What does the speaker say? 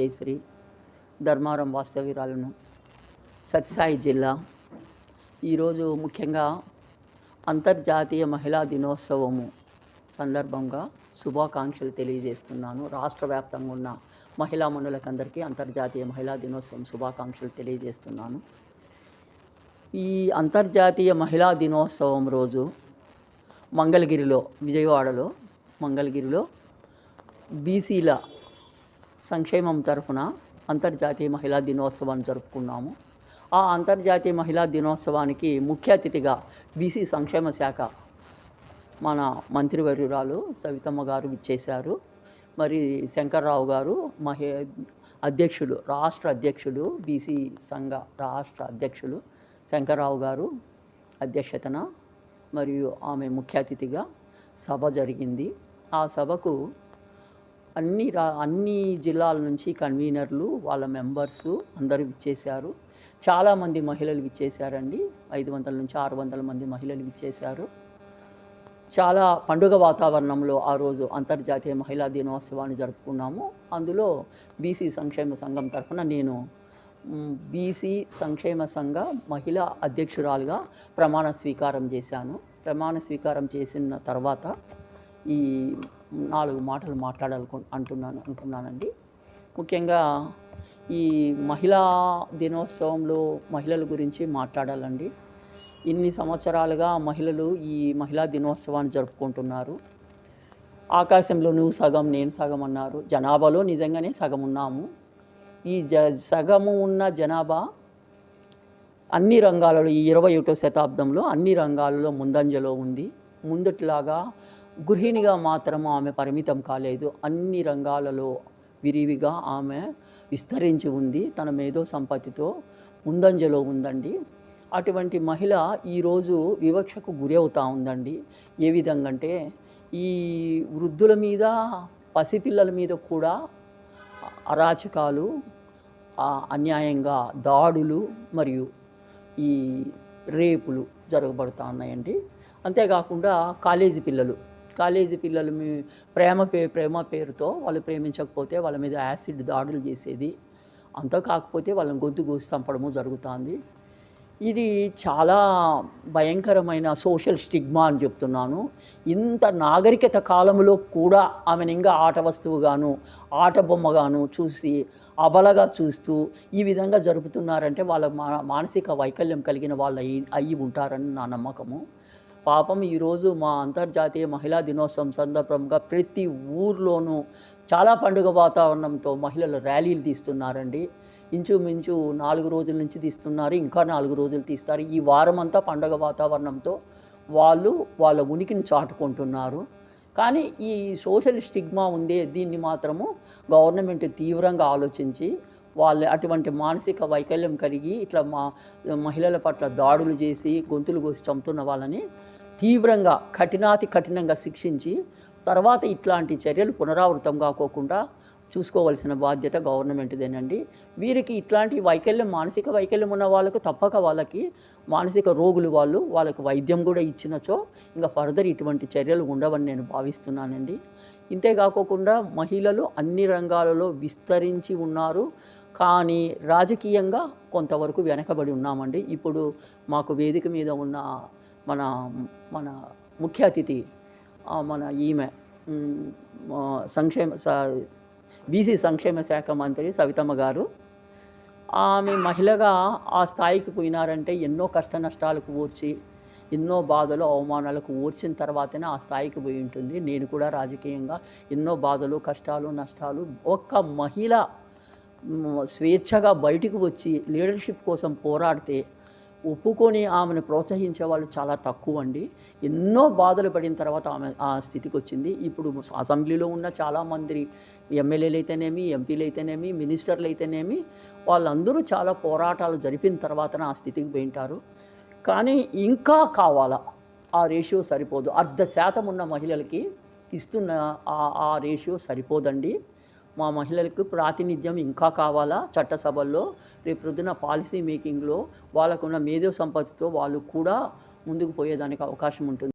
జయశ్రీ ధర్మారం వాస్తవ్యురాలను సత్యసాయి జిల్లా. ఈరోజు ముఖ్యంగా అంతర్జాతీయ మహిళా దినోత్సవము సందర్భంగా శుభాకాంక్షలు తెలియజేస్తున్నాను. రాష్ట్ర వ్యాప్తంగా ఉన్న మహిళా మనులకందరికీ అంతర్జాతీయ మహిళా దినోత్సవం శుభాకాంక్షలు తెలియజేస్తున్నాను. ఈ అంతర్జాతీయ మహిళా దినోత్సవం రోజు మంగళగిరిలో విజయవాడలో మంగళగిరిలో బీసీల సంక్షేమం తరఫున అంతర్జాతీయ మహిళా దినోత్సవాన్ని జరుపుకున్నాము. ఆ అంతర్జాతీయ మహిళా దినోత్సవానికి ముఖ్య అతిథిగా బీసీ సంక్షేమ శాఖ మన మంత్రివర్యురాలు సవితమ్మ గారు విచ్చేశారు. మరి శంకర్రావు గారు మహి అధ్యక్షులు రాష్ట్ర అధ్యక్షులు బీసీ సంఘ రాష్ట్ర అధ్యక్షులు శంకర్రావు గారు అధ్యక్షతన మరియు ఆమె ముఖ్య అతిథిగా సభ జరిగింది. ఆ సభకు అన్ని రా అన్ని జిల్లాల నుంచి కన్వీనర్లు వాళ్ళ మెంబర్సు అందరూ విచ్చేశారు. చాలామంది మహిళలు విచ్చేశారండి. ఐదు వందల నుంచి ఆరు వందల మంది మహిళలు విచ్చేశారు. చాలా పండుగ వాతావరణంలో ఆ రోజు అంతర్జాతీయ మహిళా దినోత్సవాన్ని జరుపుకున్నాము. అందులో బీసీ సంక్షేమ సంఘం తరఫున నేను బీసీ సంక్షేమ సంఘ మహిళా అధ్యక్షురాలుగా ప్రమాణ స్వీకారం చేశాను. ప్రమాణ స్వీకారం చేసిన తర్వాత ఈ నాలుగు మాటలు మాట్లాడాలకు అంటున్నాను అంటున్నానండి. ముఖ్యంగా ఈ మహిళా దినోత్సవంలో మహిళల గురించి మాట్లాడాలండి. ఇన్ని సంవత్సరాలుగా మహిళలు ఈ మహిళా దినోత్సవాన్ని జరుపుకుంటున్నారు. ఆకాశంలో నువ్వు సగం నేను సగం అన్నారు. జనాభాలో నిజంగానే సగం ఉన్నాము. ఈ జ సగము ఉన్న జనాభా అన్ని రంగాలలో ఈ ఇరవై ఒకటో శతాబ్దంలో అన్ని రంగాలలో ముందంజలో ఉంది. ముందటిలాగా గృహిణిగా మాత్రం ఆమె పరిమితం కాలేదు. అన్ని రంగాలలో విరివిగా ఆమె విస్తరించి ఉంది. తన మేధో సంపత్తితో ముందంజలో ఉందండి. అటువంటి మహిళ ఈరోజు వివక్షకు గురి అవుతూ ఉందండి. ఏ విధంగా అంటే ఈ వృద్ధుల మీద పసిపిల్లల మీద కూడా అరాచకాలు అన్యాయంగా దాడులు మరియు ఈ రేపులు జరగబడుతూ ఉన్నాయండి. అంతేకాకుండా కాలేజీ పిల్లలు కాలేజీ పిల్లలు మీ ప్రేమ పే ప్రేమ పేరుతో వాళ్ళు ప్రేమించకపోతే వాళ్ళ మీద యాసిడ్ దాడులు చేసేది. అంతా కాకపోతే వాళ్ళని గొంతు గోసి చంపడము జరుగుతుంది. ఇది చాలా భయంకరమైన సోషల్ స్టిగ్మా అని చెప్తున్నాను. ఇంత నాగరికత కాలంలో కూడా ఆమెను ఇంకా ఆట వస్తువుగాను ఆట బొమ్మగాను చూసి అబలగా చూస్తూ ఈ విధంగా జరుపుతున్నారంటే వాళ్ళ మా మానసిక వైకల్యం కలిగిన వాళ్ళు అయి అయ్యి ఉంటారని నా నమ్మకము. పాపం ఈరోజు మా అంతర్జాతీయ మహిళా దినోత్సవం సందర్భంగా ప్రతి ఊర్లోనూ చాలా పండుగ వాతావరణంతో మహిళలు ర్యాలీలు తీస్తున్నారండి. ఇంచుమించు నాలుగు రోజుల నుంచి తీస్తున్నారు ఇంకా నాలుగు రోజులు తీస్తారు. ఈ వారం అంతా పండగ వాతావరణంతో వాళ్ళు వాళ్ళ ఉనికిని చాటుకుంటున్నారు. కానీ ఈ సోషల్ స్టిగ్మా ఉందే దీన్ని మాత్రము గవర్నమెంట్ తీవ్రంగా ఆలోచించి వాళ్ళు అటువంటి మానసిక వైకల్యం కలిగి ఇట్లా మా మహిళల పట్ల దాడులు చేసి గొంతులు కోసి చంపుతున్న వాళ్ళని తీవ్రంగా కఠినాతి కఠినంగా శిక్షించి తర్వాత ఇట్లాంటి చర్యలు పునరావృతం కాకోకుండా చూసుకోవాల్సిన బాధ్యత గవర్నమెంట్దేనండి. వీరికి ఇట్లాంటి వైకల్యం మానసిక వైకల్యం ఉన్న వాళ్ళకు తప్పక వాళ్ళకి మానసిక రోగులు వాళ్ళు వాళ్ళకు వైద్యం కూడా ఇచ్చినచో ఇంకా ఫర్దర్ ఇటువంటి చర్యలు ఉండవని నేను భావిస్తున్నానండి. ఇంతేకాకుండా మహిళలు అన్ని రంగాలలో విస్తరించి ఉన్నారు. కానీ రాజకీయంగా కొంతవరకు వెనకబడి ఉన్నామండి. ఇప్పుడు మాకు వేదిక మీద ఉన్న మన మన ముఖ్య అతిథి మన ఈమె సంక్షేమ బీసీ సంక్షేమ శాఖ మంత్రి సవితమ్మ గారు. ఆమె మహిళగా ఆ స్థాయికి పోయినారంటే ఎన్నో కష్ట నష్టాలకు ఓర్చి ఎన్నో బాధలు అవమానాలకు ఓర్చిన తర్వాతనే ఆ స్థాయికి పోయి ఉంటుంది. నేను కూడా రాజకీయంగా ఎన్నో బాధలు కష్టాలు నష్టాలు ఒక్క మహిళ స్వేచ్ఛగా బయటికి వచ్చి లీడర్షిప్ కోసం పోరాడితే ఒప్పుకొని ఆమెను ప్రోత్సహించే వాళ్ళు చాలా తక్కువ అండి ఎన్నో బాధలు పడిన తర్వాత ఆమె ఆ స్థితికి వచ్చింది ఇప్పుడు అసెంబ్లీలో ఉన్న చాలామంది ఎమ్మెల్యేలు అయితేనేమి ఎంపీలు అయితేనేమి మినిస్టర్లు అయితేనేమి వాళ్ళందరూ చాలా పోరాటాలు జరిపిన తర్వాతనే ఆ స్థితికి పోయింటారు. కానీ ఇంకా కావాలా? ఆ రేషియో సరిపోదు. అర్ధ శాతం ఉన్న మహిళలకి ఇస్తున్న ఆ- ఆ రేషియో సరిపోదండి. మా మహిళలకు ప్రాతినిధ్యం ఇంకా కావాలా? చట్టసభల్లో రేపు ప్రొద్దున పాలసీ మేకింగ్లో వాళ్ళకున్న మేధో సంపత్తితో వాళ్ళు కూడా ముందుకు పోయేదానికి అవకాశం ఉంటుంది.